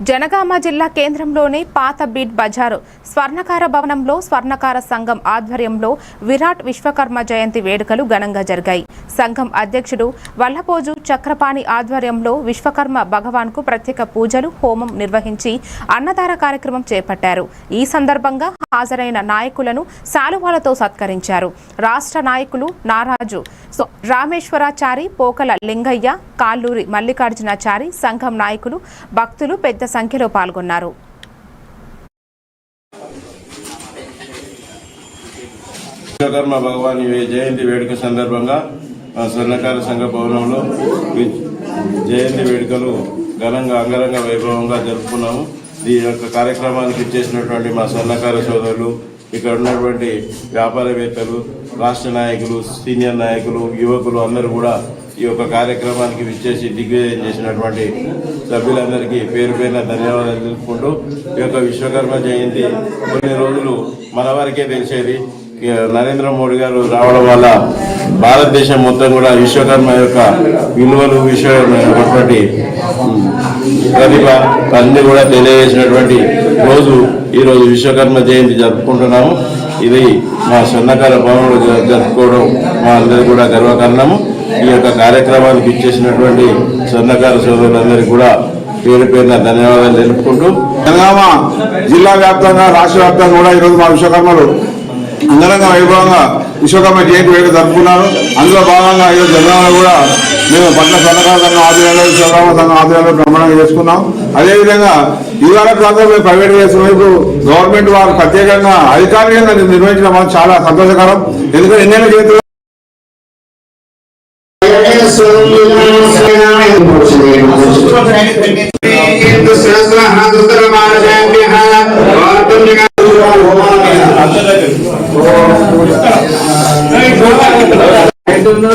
జనగామ జిల్లా కేంద్రంలోని పాత బీట్ బజారు స్వర్ణకార భవనంలో స్వర్ణకార సంఘం ఆధ్వర్యంలో విరాట్ విశ్వకర్మ జయంతి వేడుకలు ఘనంగా జరిగాయి. సంఘం అధ్యక్షుడు వల్లపోజు చక్రపాణి ఆధ్వర్యంలో విశ్వకర్మ భగవాన్కు ప్రత్యేక పూజలు హోమం నిర్వహించి అన్నదాన కార్యక్రమం చేపట్టారు. ఈ సందర్భంగా హాజరైన నాయకులను శాలువాలతో సత్కరించారు. రాష్ట్ర నాయకులు నారాజు రామేశ్వరాచారి పోకల లింగయ్య కాల్లూరి మల్లికార్జునాచారి సంఘం నాయకులు భక్తులు పెద్ద సంఖ్యలో పాల్గొన్నారు. విశ్వకర్మ భగవాన్ జయంతి వేడుక సందర్భంగా స్వర్ణకార సంఘ భవనంలో జయంతి వేడుకలు ఘనంగా అంగరంగ వైభవంగా జరుపుకున్నాము. ఈ యొక్క కార్యక్రమానికి ఇచ్చేసినటువంటి మా స్వర్ణకార సోదరులు ఇక్కడ ఉన్నటువంటి వ్యాపారవేత్తలు రాష్ట్ర నాయకులు సీనియర్ నాయకులు యువకులు అందరూ కూడా ఈ యొక్క కార్యక్రమానికి విచ్చేసి దిగ్విజయం చేసినటువంటి సభ్యులందరికీ పేరు పేరున ధన్యవాదాలు తెలుపుకుంటూ ఈ యొక్క విశ్వకర్మ జయంతి కొన్ని రోజులు మన వారికే తెలిసేది. నరేంద్ర మోడీ గారు రావడం వల్ల భారతదేశం మొత్తం కూడా విశ్వకర్మ యొక్క విలువలు విశ్వమైనటువంటి ప్రతిభ అన్ని కూడా తెలియజేసినటువంటి రోజు ఈరోజు విశ్వకర్మ జయంతి జరుపుకుంటున్నాము. ఇది మా స్వర్ణకార భవనంలో జరుపుకోవడం మా అందరికీ కూడా గర్వకారణము. ఈ యొక్క కార్యక్రమానికి ఇచ్చేసినటువంటి స్వర్ణకార సోదరులందరికీ కూడా పేరు పేరున ధన్యవాదాలు తెలుపుకుంటూ. జనగామ జిల్లా వ్యాప్తంగా రాష్ట్ర వ్యాప్తంగా కూడా ఈరోజు మా విశ్వకర్మలు అంగరంగ వైభవంగా విశ్వకర్మ జయంతి వేడుక జరుపుకున్నారు. అందులో భాగంగా ఈరోజు జనగామలో కూడా మేము పట్ల స్వర్ణకార సంఘం ఆధ్వర్యంలో విశ్వకర్మ సంఘం ఆధ్వర్యంలో బ్రహ్మాండంగా చేసుకున్నాం. అదేవిధంగా ఇవాళ ప్రాంతంలో మేము ప్రైవేట్ చేసిన వైపు గవర్నమెంట్ వారు ప్రత్యేకంగా అధికారికంగా నిర్వహించడం మాకు చాలా సంతోషకరం. ఎందుకంటే ఎన్నెన్నో జయంతులు రెండో